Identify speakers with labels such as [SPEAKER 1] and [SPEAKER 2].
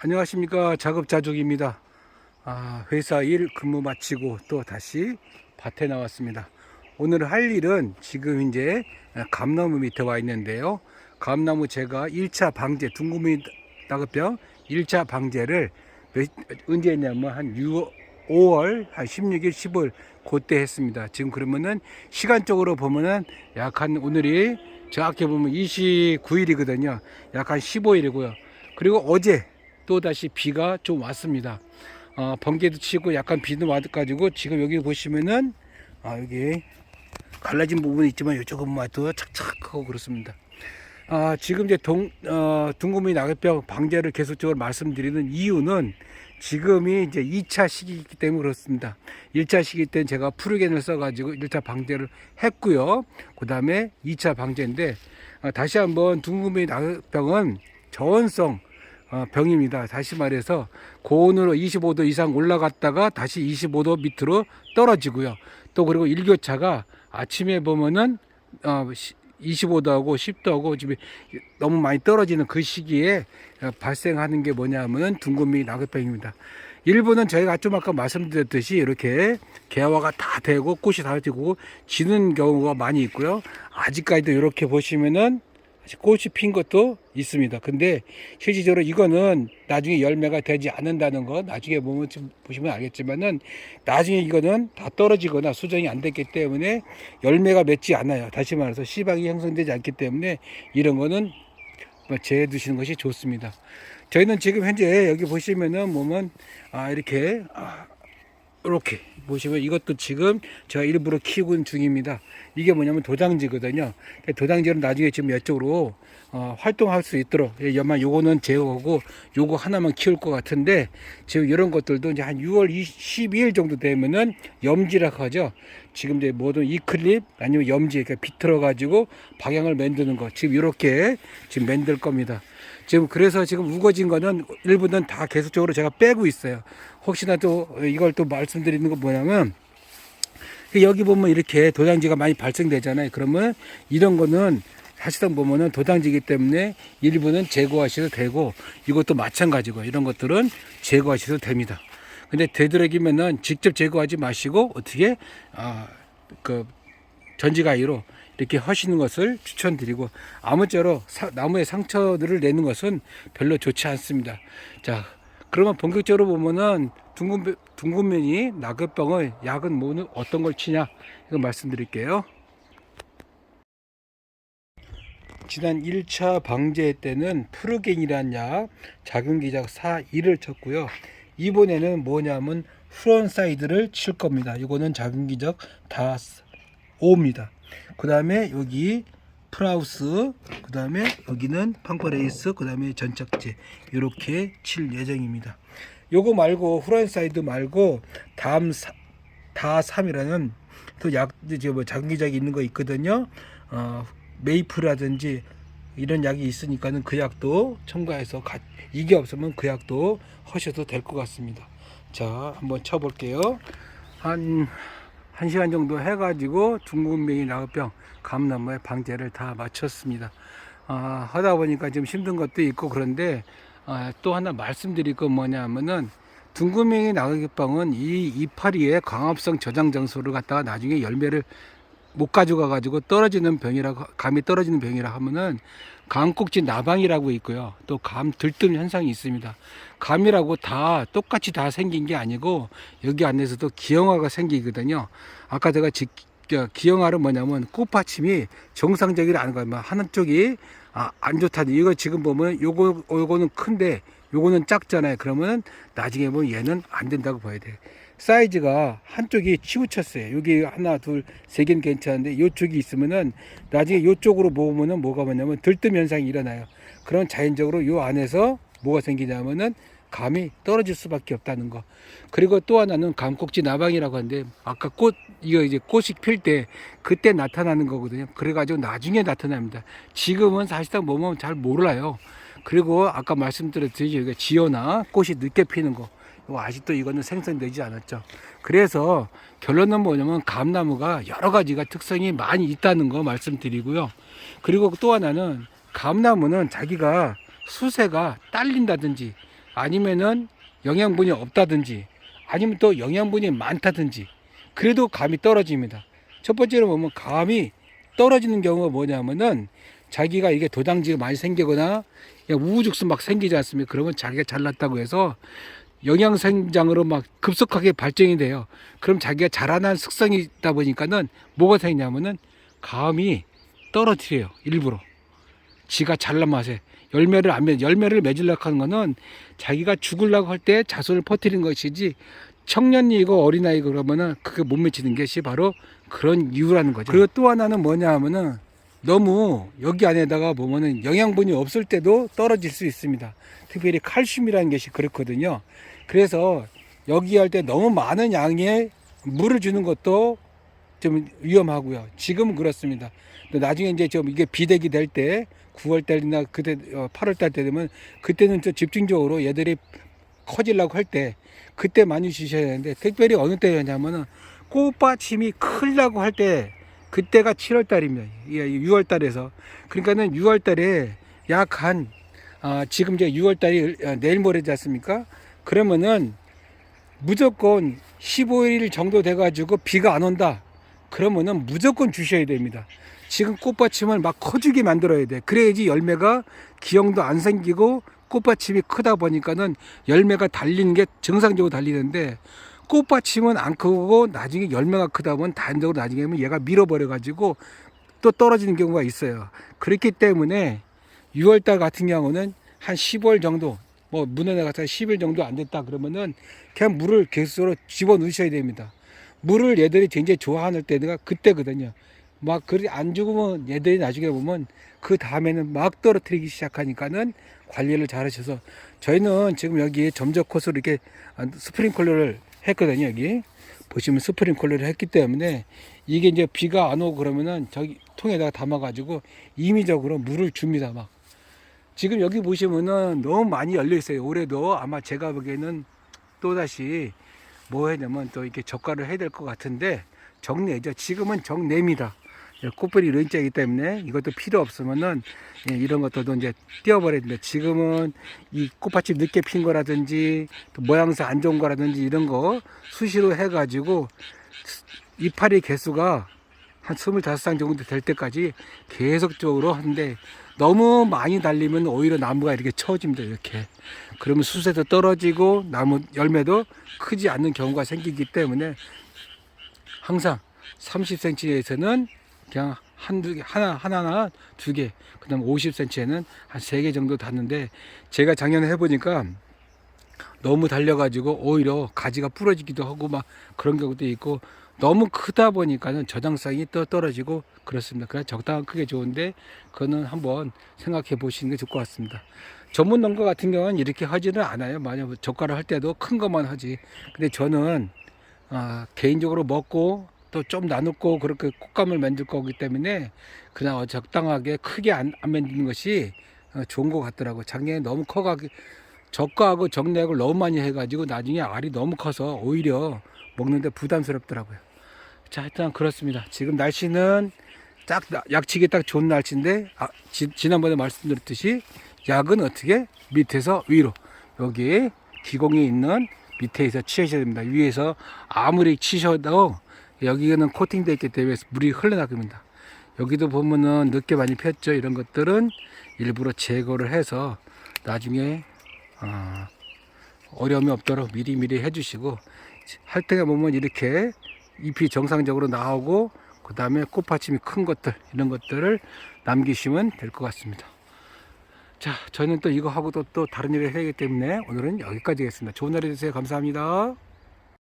[SPEAKER 1] 안녕하십니까 작업자족입니다. 아, 회사 일 근무 마치고 또 다시 밭에 나왔습니다. 오늘 할 일은 지금 이제 감나무 밑에 와 있는데요. 감나무 제가 1차 방제 둥구미 나급병 1차 방제를 몇, 언제 했냐면 한 6월 5월 한 16일 15일 그때 했습니다. 지금 그러면은 시간적으로 보면은 약 한 오늘이 정확히 보면 29일이거든요. 약 한 15일이고요. 그리고 어제 또 다시 비가 좀 왔습니다. 어, 번개도 치고 약간 비도 와가지고 지금 여기 보시면은 아 여기 갈라진 부분이 있지만 이쪽은 봐도 착착하고 그렇습니다. 아 지금 이제 동 어, 둥구미 낙엽병 방제를 계속적으로 말씀드리는 이유는 지금이 이제 2차 시기이기 때문에 그렇습니다. 1차 시기 때는 제가 프루겐을 써가지고 1차 방제를 했고요. 그 다음에 2차 방제인데 아, 다시 한번 둥구미 낙엽병은 저온성 어, 병입니다. 다시 말해서 고온으로 25도 이상 올라갔다가 다시 25도 밑으로 떨어지고요. 또 그리고 일교차가 아침에 보면은 어, 25도하고 10도하고 지금 너무 많이 떨어지는 그 시기에 어, 발생하는 게 뭐냐면 둥근미 낙엽병입니다. 일부는 저희가 좀 아까 말씀드렸듯이 이렇게 개화가 다 되고 꽃이 다 지고 지는 경우가 많이 있고요. 아직까지도 이렇게 보시면은 꽃이 핀 것도 있습니다. 근데 실질적으로 이거는 나중에 열매가 되지 않는다는 거 나중에 보면 좀 보시면 알겠지만은 나중에 이거는 다 떨어지거나 수정이 안 됐기 때문에 열매가 맺지 않아요. 다시 말해서 씨방이 형성되지 않기 때문에 이런 거는 뭐 재해 두시는 것이 좋습니다. 저희는 지금 현재 여기 보시면은 보면 아 이렇게 아, 이렇게 보시면 이것도 지금 제가 일부러 키우고 있는 중입니다. 이게 뭐냐면 도장지거든요. 도장지는 나중에 지금 이쪽으로 어, 활동할 수 있도록 예, 여만 요거는 제거하고 요거 하나만 키울 것 같은데 지금 이런 것들도 이제 한 6월 12일 정도 되면은 염지라고 하죠. 지금 이제 모든 이 클립 아니면 염지 이렇게 비틀어 가지고 방향을 만드는 거 지금 이렇게 지금 만들 겁니다. 지금 그래서 지금 우거진 거는 일부는 다 계속적으로 제가 빼고 있어요. 혹시나 또 이걸 또 말씀드리는 거 뭐냐면 여기 보면 이렇게 도장지가 많이 발생되잖아요. 그러면 이런 거는 사실상 보면은 도장지기 때문에 일부는 제거하셔도 되고 이것도 마찬가지고 이런 것들은 제거하셔도 됩니다. 근데 되도록이면은 직접 제거하지 마시고 어떻게 아그 전지가위로 이렇게 하시는 것을 추천드리고 아무쪼록 사- 나무에 상처들을 내는 것은 별로 좋지 않습니다. 자, 그러면 본격적으로 보면은 둥근 둥근면이 낙엽병을 약은 뭐는 어떤 걸 치냐 이거 말씀드릴게요. 지난 1차 방제 때는 프루겐이라는 약 작용기작 4-1을 쳤고요. 이번에는 뭐냐면 후론사이드를 칠 겁니다. 이거는 작용기작 다 5입니다. 그 다음에 여기 프라우스, 그 다음에 여기는 팡퍼레이스, 그 다음에 전착제 이렇게 칠 예정입니다. 요거 말고 후론사이드 말고 다음 사, 다 3이라는 또약 뭐 장기작이 있는 거 있거든요. 어, 메이프라든지 이런 약이 있으니까는 그 약도 첨가해서 가, 이게 없으면 그 약도 하셔도 될 것 같습니다. 자, 한번 쳐볼게요. 한, 한 시간 정도 해가지고 중국명이 나급병 감나무의 방제를 다 마쳤습니다. 아, 하다 보니까 좀 힘든 것도 있고 그런데 아, 또 하나 말씀드릴 건 뭐냐면은 둥근명이 나급병은 이 이파리의 광합성 저장 장소를 갖다가 나중에 열매를 못 가져가 가지고 떨어지는 병이라고 감이 떨어지는 병이라 하면은 감꼭지 나방이라고 있고요. 또 감 들뜸 현상이 있습니다. 감이라고 다 똑같이 다 생긴 게 아니고 여기 안에서도 기형아가 생기거든요. 아까 제가 지, 저, 기형아는 뭐냐면 꽃받침이 정상적이라 않은 거예요. 한쪽이 아, 안 좋다니 이거 지금 보면 요거 요거는 큰데 요거는 작잖아요. 그러면 나중에 보면 얘는 안 된다고 봐야 돼. 사이즈가 한쪽이 치우쳤어요. 여기 하나, 둘, 세 개는 괜찮은데 이쪽이 있으면은 나중에 이쪽으로 모으면은 뭐가 뭐냐면 들뜸 현상이 일어나요. 그런 자연적으로 요 안에서 뭐가 생기냐면은 감이 떨어질 수밖에 없다는 거. 그리고 또 하나는 감꼭지 나방이라고 하는데 아까 꽃 이거 이제 꽃이 필 때 그때 나타나는 거거든요. 그래가지고 나중에 나타납니다. 지금은 사실상 뭐면 잘 몰라요. 그리고 아까 말씀드렸듯이 여기 지어나 꽃이 늦게 피는 거. 아직도 이거는 생성되지 않았죠. 그래서 결론은 뭐냐면 감나무가 여러 가지가 특성이 많이 있다는 거 말씀드리고요. 그리고 또 하나는 감나무는 자기가 수세가 딸린다든지 아니면은 영양분이 없다든지 아니면 또 영양분이 많다든지 그래도 감이 떨어집니다. 첫 번째로 보면 감이 떨어지는 경우가 뭐냐면은 자기가 이게 도장지가 많이 생기거나 우후죽순 막 생기지 않습니까? 그러면 자기가 잘났다고 해서 영양생장으로 막 급속하게 발전이 돼요. 그럼 자기가 자라난 습성이 있다 보니까는 뭐가 생기냐면은 감이 떨어뜨려요. 일부러. 지가 잘난 맛에 열매를 안 맺, 열매를 맺으려고 하는 거는 자기가 죽으려고 할 때 자손을 퍼뜨리는 것이지 청년이고 어린아이고 그러면은 그게 못 맺히는 것이 바로 그런 이유라는 거죠. 그리고 또 하나는 뭐냐 하면은 너무 여기 안에다가 보면은 영양분이 없을 때도 떨어질 수 있습니다. 특별히 칼슘이라는 것이 그렇거든요. 그래서 여기 할 때 너무 많은 양의 물을 주는 것도 좀 위험하고요. 지금은 그렇습니다. 나중에 이제 좀 이게 비대기 될 때 9월 달이나 그때 8월 달 때 되면 그때는 좀 집중적으로 얘들이 커지려고 할 때 그때 많이 주셔야 되는데 특별히 어느 때였냐면은 꽃받침이 크려고 할 때 그때가 7월 달입니다. 6월 달에서 그러니까는 6월 달에 약한 아, 지금 이제 6월 달이 어, 내일 모레지 않습니까? 그러면은 무조건 15일 정도 돼가지고 비가 안 온다. 그러면은 무조건 주셔야 됩니다. 지금 꽃받침을 막 커지게 만들어야 돼. 그래야지 열매가 기형도 안 생기고 꽃받침이 크다 보니까는 열매가 달리는 게 정상적으로 달리는데 꽃받침은 안 크고 나중에 열매가 크다 보면 단적으로 나중에 하면 얘가 밀어버려 가지고 또 떨어지는 경우가 있어요. 그렇기 때문에 6월달 같은 경우는 한 10월 정도 뭐 문어내 같은 10일 정도 안 됐다 그러면은 그냥 물을 계속으로 집어 넣으셔야 됩니다. 물을 얘들이 굉장히 좋아하는 때가 그때거든요. 막 그리 안 죽으면 얘들이 나중에 보면 그 다음에는 막 떨어뜨리기 시작하니까는 관리를 잘 하셔서 저희는 지금 여기 점적 코스로 이렇게 스프링클러를 했거든요 여기 보시면 스프링클러를 했기 때문에 이게 이제 비가 안 오고 그러면은 저기 통에다가 담아 가지고 임의적으로 물을 줍니다 막 지금 여기 보시면은 너무 많이 열려 있어요. 올해도 아마 제가 보기에는 또다시 뭐 해야 되면 또 이렇게 젓갈을 해야 될 것 같은데 정내죠. 지금은 정내입니다. 꽃뿌리 런자이기 때문에 이것도 필요 없으면은 예, 이런 것들도 이제 됩니다. 지금은 이 꽃밭이 늦게 핀 거라든지 또 모양새 안 좋은 거라든지 이런 거 수시로 해가지고 이파리 개수가 한 25쌍 정도 될 때까지 계속적으로 하는데 너무 많이 달리면 오히려 나무가 이렇게 처집니다. 이렇게. 그러면 수세도 떨어지고 나무 열매도 크지 않는 경우가 생기기 때문에 항상 30cm에서는 그냥 한두 개, 하나, 하나나 두 개, 그 다음 50cm에는 한 세 개 정도 닿는데, 제가 작년에 해보니까 너무 달려가지고 오히려 가지가 부러지기도 하고 막 그런 경우도 있고, 너무 크다 보니까는 저장성이 또 떨어지고 그렇습니다. 그냥 적당한 크게 좋은데, 그거는 한번 생각해 보시는 게 좋을 것 같습니다. 전문 농가 같은 경우는 이렇게 하지는 않아요. 만약 젓갈을 할 때도 큰 것만 하지. 근데 저는, 아, 개인적으로 먹고 또 좀 나누고 그렇게 콧감을 만들 거기 때문에 그냥 적당하게 크게 안, 안 만드는 것이 어, 좋은 것 같더라고. 작년에 너무 커가지고 적과하고 정맥을 너무 많이 해가지고 나중에 알이 너무 커서 오히려 먹는데 부담스럽더라고요. 자, 일단 그렇습니다. 지금 날씨는 딱 약치기 딱 좋은 날씨인데 아, 지, 지난번에 말씀드렸듯이 약은 어떻게 밑에서 위로 여기 기공이 있는 밑에서 치셔야 됩니다. 위에서 아무리 치셔도 여기는 코팅되어 있기 때문에 물이 흘러나갑니다. 여기도 보면은 늦게 많이 폈죠. 이런 것들은 일부러 제거를 해서 나중에 어, 어려움이 없도록 미리미리 해주시고 할 때가 보면 이렇게 잎이 정상적으로 나오고 그 다음에 꽃받침이 큰 것들 이런 것들을 남기시면 될 것 같습니다. 자, 저는 또 이거 하고도 또 다른 일을 해야 하기 때문에 오늘은 여기까지 하겠습니다. 좋은 날이 되세요. 감사합니다.